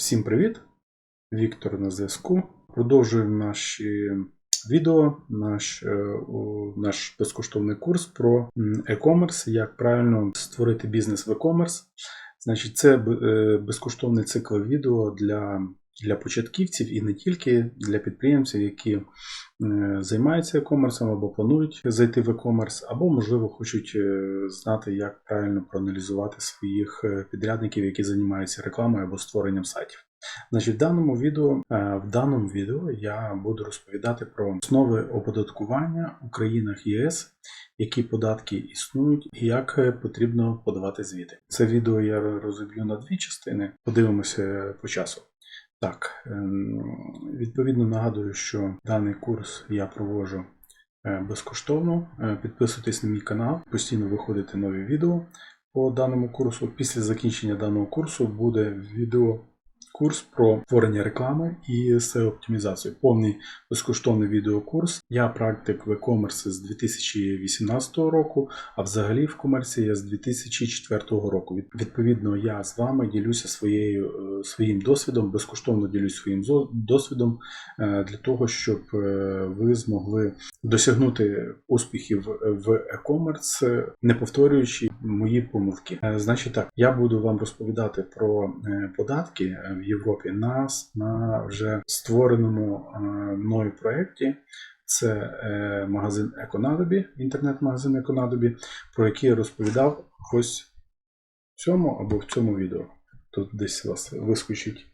Всім привіт! Віктор на зв'язку. Продовжуємо наші відео, наш, е, наш безкоштовний курс про e-commerce, як правильно створити бізнес в e-commerce. Значить, це е, безкоштовний цикл відео для, для початківців і не тільки для підприємців, які е, займаються e-commerce або планують зайти в e-commerce, або, можливо, хочуть е, знати, як правильно проаналізувати своїх е, підрядників, які займаються рекламою або створенням сайтів. Значить, в даному відео, е, в даному відео я буду розповідати про основи оподаткування у країнах ЄС, які податки існують і як е, потрібно подавати звіти. Це відео я розіб'ю на дві частини. Подивимося по часу. Так, ем, відповідно нагадую, що даний курс я проводжу е, безкоштовно. Е, Підписуйтесь на мій канал, постійно виходити нові відео по даному курсу. Після закінчення даного курсу буде відео. Курс про створення реклами і SEO-оптимізацію. Повний безкоштовний відеокурс. Я практик в e-commerce з 2018 року, а взагалі в комерції я з 2004 року. Відповідно, я з вами ділюся своєю, е, своїм досвідом, безкоштовно ділюсь своїм досвідом е, для того, щоб е, ви змогли досягнути успіхів в e-commerce, не повторюючи мої помилки. Е, Значить так, я буду вам розповідати про е, податки е, в Європі на, на вже створеному мною проєкті. Це магазин Еконадобі, інтернет-магазин Еконадобі, про який я розповідав ось в цьому або в цьому відео. Тут десь у вас вискочить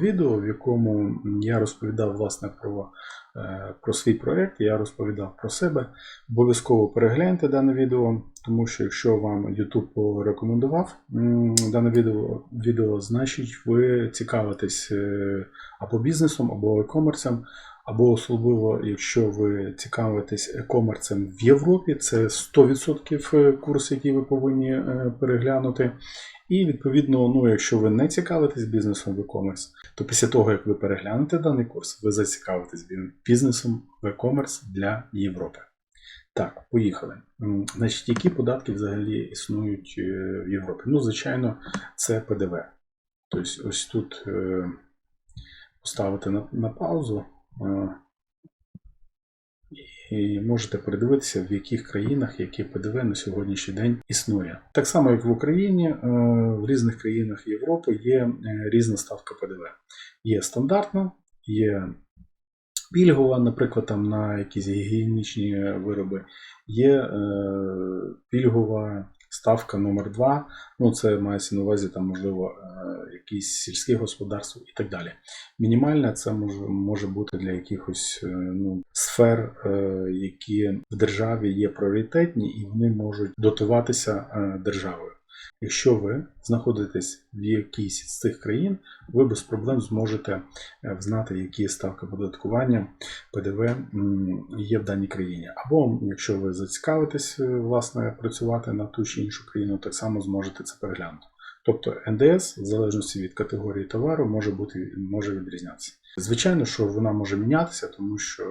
відео, в якому я розповідав власне про, про свій проєкт, я розповідав про себе. Обов'язково перегляньте дане відео, тому що якщо вам YouTube порекомендував дане відео, відео, значить ви цікавитесь е, або бізнесом, або e-commerce, або особливо, якщо ви цікавитесь e-commerce в Європі, це 100% курс, який ви повинні е, переглянути. І відповідно, ну, якщо ви не цікавитесь бізнесом в e-commerce, то після того, як ви переглянете даний курс, ви зацікавитесь бізнесом в e-commerce для Європи. Так, поїхали. Значить, які податки взагалі існують е, в Європі? Ну, звичайно, це ПДВ. Тобто, ось тут е, поставити на, на паузу. І можете передивитися, в яких країнах яке ПДВ на сьогоднішній день існує. Так само, як в Україні, е, в різних країнах Європи є е, різна ставка ПДВ. Є стандартна, є пільгова, наприклад, там на якісь гігієнічні вироби, є е, пільгова ставка номер 2 Ну, це мається на увазі, там, можливо, е, якісь сільські господарства і так далі. Мінімальна це може, може бути для якихось е, ну, сфер, е, які в державі є пріоритетні і вони можуть дотуватися державою. Якщо ви знаходитесь в якійсь з цих країн, ви без проблем зможете е, знати, які ставки податкування ПДВ є в даній країні. Або якщо ви зацікавитесь е, власне працювати на ту чи іншу країну, так само зможете це переглянути. Тобто НДС, в залежності від категорії товару, може бути може відрізнятися. Звичайно, що вона може мінятися, тому що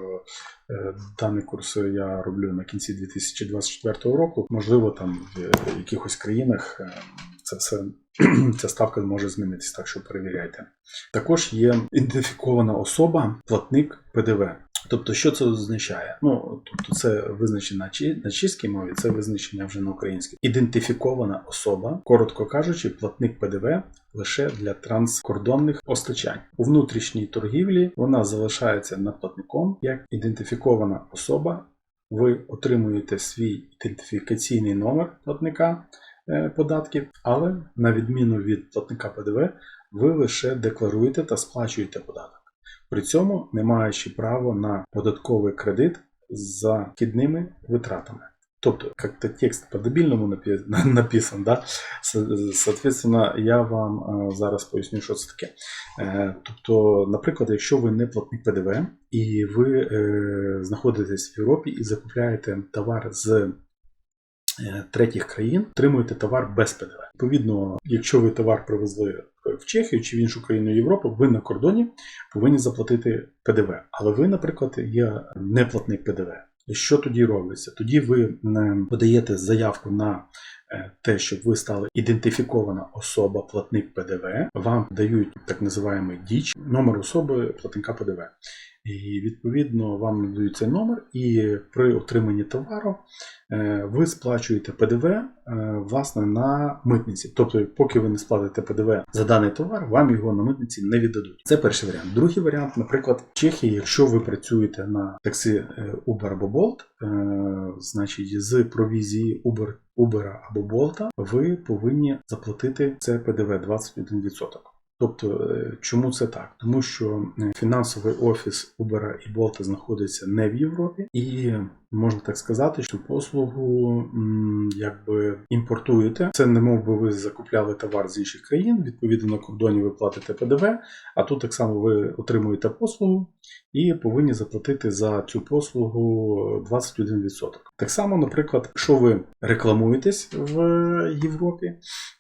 е, даний курс я роблю на кінці 2024 року. Можливо, там в якихось країнах е, це все ця ставка може змінитися, так що перевіряйте. Також є ідентифікована особа, платник ПДВ. Тобто, що це означає? Ну, тобто, це визначення на чеській мові, це визначення вже на українській. Ідентифікована особа, коротко кажучи, платник ПДВ лише для транскордонних постачань. У внутрішній торгівлі вона залишається над платником як ідентифікована особа. Ви отримуєте свій ідентифікаційний номер платника е, податків, але на відміну від платника ПДВ, ви лише декларуєте та сплачуєте податок. При цьому не маючи права на податковий кредит за вхідними витратами. Тобто, как-то текст по-дебільному напи- написан, да? Соответственно, я вам е, зараз поясню, що це таке. Е, Тобто, наприклад, якщо ви не платник ПДВ і ви е, знаходитесь в Європі і закупляєте товар з третіх країн, отримуєте товар без ПДВ. Відповідно, якщо ви товар привезли в Чехію чи в іншу країну Європи, ви на кордоні повинні заплатити ПДВ. Але ви, наприклад, є неплатник ПДВ. Що тоді робиться? Тоді ви е, подаєте заявку на те, щоб ви стали ідентифікована особа, платник ПДВ, вам дають так називаємо діч, номер особи платника ПДВ. І відповідно вам надають цей номер, і при отриманні товару е, ви сплачуєте ПДВ е, власне на митниці. Тобто, поки ви не сплатите ПДВ за даний товар, вам його на митниці не віддадуть. Це перший варіант. Другий варіант, наприклад, в Чехії, якщо ви працюєте на таксі е, Uber або Bolt, значить з провізії Uber, Uber або Bolt, ви повинні заплатити це ПДВ 21%. Тобто, е, чому це так? Тому що е, фінансовий офіс Uber і Bolt знаходиться не в Європі, і можна так сказати, що послугу якби імпортуєте. Це не мов би ви закупляли товар з інших країн. Відповідно на кордоні ви платите ПДВ, а тут так само ви отримуєте послугу і повинні заплатити за цю послугу 21%. Так само, наприклад, якщо ви рекламуєтесь в Європі,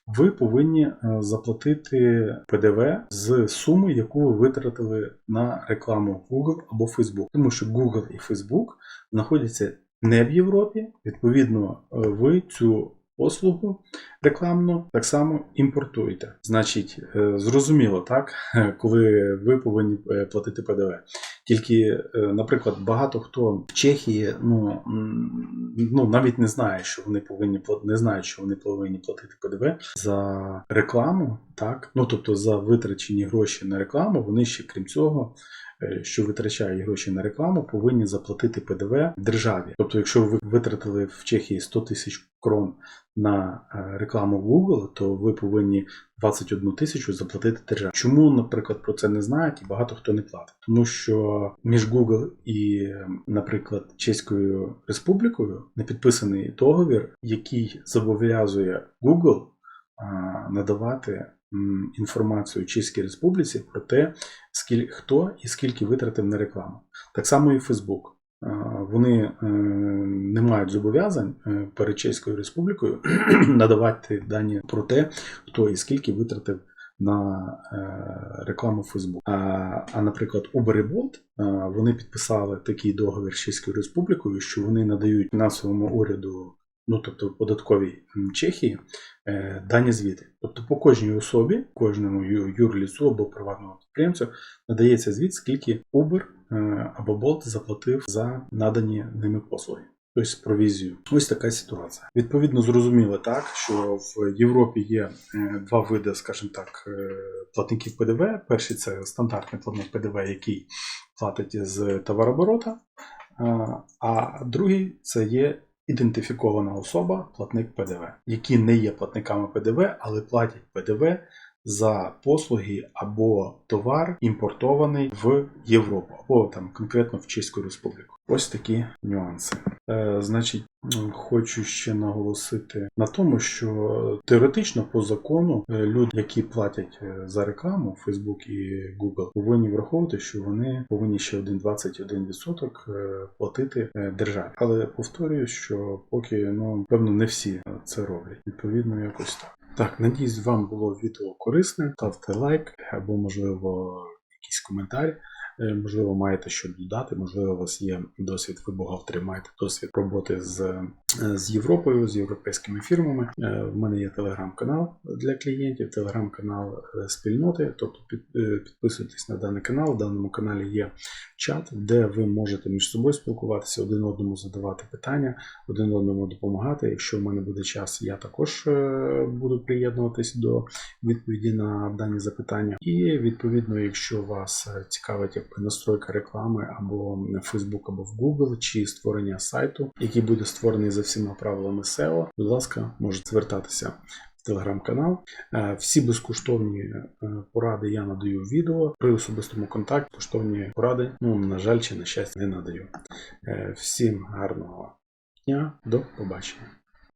ви повинні е, заплатити ПДВ з суми, яку ви витратили на рекламу Google або Facebook. Тому що Google і Facebook знаходяться не в Європі. Відповідно, е, ви цю послугу рекламну так само імпортуєте. Значить, е, зрозуміло, так, коли ви повинні е, платити ПДВ. Тільки, е, наприклад, багато хто в Чехії ну, ну навіть не знає, що вони повинні не знають, що вони повинні платити ПДВ за рекламу, так ну тобто за витрачені гроші на рекламу, вони ще крім цього. Е, Що витрачає гроші на рекламу, повинні заплатити ПДВ державі. Тобто, якщо ви витратили в Чехії 100 тисяч крон на е, рекламу Google, то ви повинні 21 тисячу заплатити державі. Чому, наприклад, про це не знають і багато хто не платить? Тому що між Google і, е, наприклад, Чеською Республікою не підписаний договір, який зобов'язує Google надавати інформацію Чеській Республіці про те, скільки хто і скільки витратив на рекламу. Так само і. А, Вони е, не мають зобов'язань е, перед Чеською Республікою надавати дані про те, хто і скільки витратив на е, рекламу Facebook. А, наприклад, Uber і вони підписали такий договір з Чеською Республікою, що вони надають фінансовому уряду, ну тобто податковій Чехії, е, дані звіти. Тобто по кожній особі, кожному ю- юрліцу або приватному підприємцю надається звіт, скільки Uber е, або Bolt заплатив за надані ними послуги. Тобто провізію. Ось така ситуація. Відповідно, зрозуміло так, що в Європі є е, два види, скажімо так, платників ПДВ. Перший це стандартний платник ПДВ, який платить з товарооборота, а другий це є ідентифікована особа, платник ПДВ, які не є платниками ПДВ, але платять ПДВ за послуги або товар імпортований в Європу, або там конкретно в Чеську Республіку. Ось такі нюанси. Е, значить, хочу ще наголосити на тому, що теоретично по закону е, люди, які платять е, за рекламу Facebook і Google, повинні враховувати, що вони повинні ще 1,21% е, платити державі. Але повторюю, що поки ну певно не всі це роблять. Відповідно, якось так. Так, надіюсь, вам було відео корисне. Ставте лайк або, можливо, якийсь коментар. Е, Можливо, маєте що додати, можливо, у вас є досвід, ви бухгалтери, маєте досвід роботи з, е, з Європою, з європейськими фірмами. Е, В мене є телеграм-канал для клієнтів, телеграм-канал спільноти. Тобто під, підписуйтесь на даний канал. В даному каналі є чат, де ви можете між собою спілкуватися, один одному задавати питання, один одному допомагати. Якщо в мене буде час, я також буду приєднуватись до відповіді на дані запитання. І відповідно, якщо вас цікавить якби настройка реклами або в Facebook, або в Google, чи створення сайту, який буде створений за всіма правилами SEO, будь ласка, можете звертатися. Телеграм-канал. Е, Всі безкоштовні е, поради я надаю в відео. При особистому контакті коштовні поради, ну, на жаль, чи на щастя, не надаю. Е, Всім гарного дня, до побачення.